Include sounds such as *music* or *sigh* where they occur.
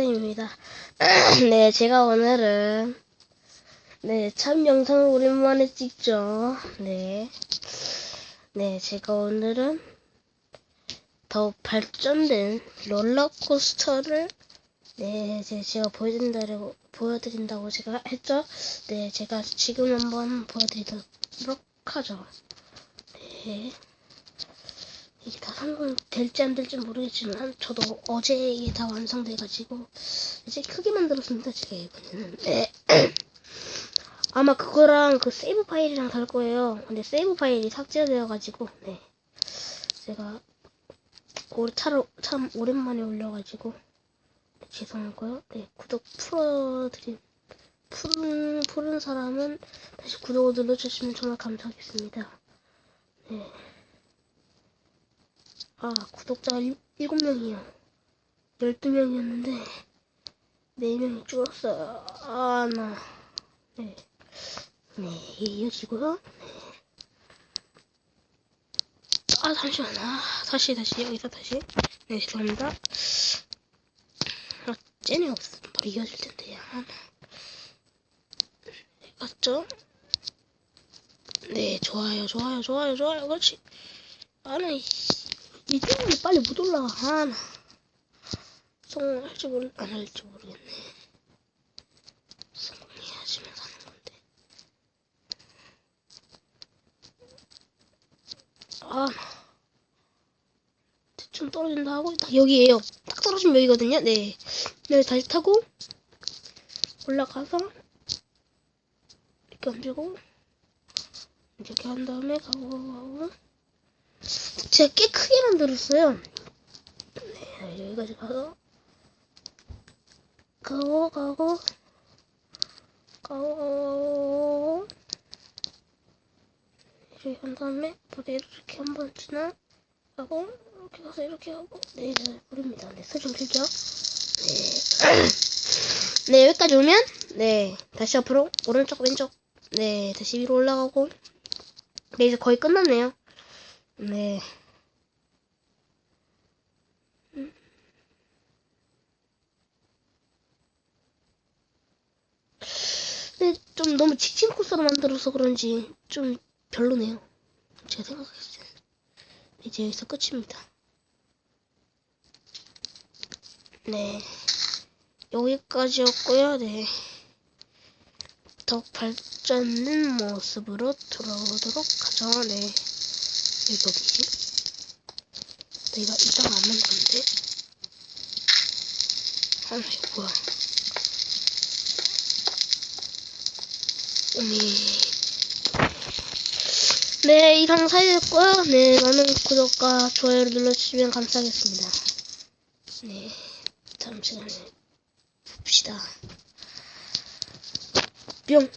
입니다. *clears throat* 네, 제가 오늘은 네, 참 영상을 오랜만에 찍죠. 네. 네, 제가 오늘은 더 발전된 롤러코스터를 네, 제가 보여드린다고 보여드린다고 제가 했죠. 네, 제가 지금 한번 보여드리도록 하죠. 네. 다 성공될지 안 될지 모르겠지만 저도 어제 이게 다 완성돼가지고 이제 크게 만들었습니다 제가 이번에는. 네. *clears throat* 아마 그거랑 그 세이브 파일이랑 다를 거예요. 근데 세이브 파일이 삭제되어가지고 네. 제가 차로 참 오랜만에 올려가지고 네, 죄송하고요. 네 구독 풀어드린 푸른 푸른 사람은 다시 구독을 눌러주시면 정말 감사하겠습니다. 네. 아, 구독자가 7명이요. 12명이었는데, 4명이 줄었어요. 아, 나. 네. 네, 이어지고요. 네. 아, 잠시만. 아, 다시, 다시, 여기서 다시. 네, 죄송합니다. 아, 쟤네 없으면 바로 이어질 텐데. 아, 맞죠? 네, 좋아요, 좋아요, 좋아요, 좋아요. 그렇지. 아, 나, 이씨. 이 게임이 빨리 못 올라가. 아, 나. 성공할지 모르, 안 할지 모르겠네. 성공해야지만 사는 건데. 아, 나. 대충 떨어진다 하고, 딱 여기에요. 딱 떨어지면 여기거든요. 네. 네, 다시 타고, 올라가서, 이렇게 얹고, 이렇게 한 다음에 가고, 가고. 제가 꽤 크게 만들었어요. 네, 여기까지 가서 가고 가고 가고 이렇게 한 다음에 바로 이렇게 한 번 지나가고 이렇게 가서 이렇게 하고 네, 이제 부릅니다. 네, 수정 필죠. 네. *clears throat* 네, 여기까지 오면 네, 다시 앞으로 오른쪽 왼쪽 네, 다시 위로 올라가고 네, 이제 거의 끝났네요. 네. 근데 좀 너무 직진 코스로 만들어서 그런지 좀 별로네요. 제가 생각했을 때는. 이제 여기서 끝입니다. 네. 여기까지였고요. 네. 더 발전된 모습으로 돌아오도록 하죠. 네. 어디지? 내가 이장 안 만들었는데? 아, 이거 뭐야. 오미. 네, 이상 사이였고요. 네, 많은 구독과 좋아요를 눌러주시면 감사하겠습니다. 네, 다음 시간에 봅시다. 뿅.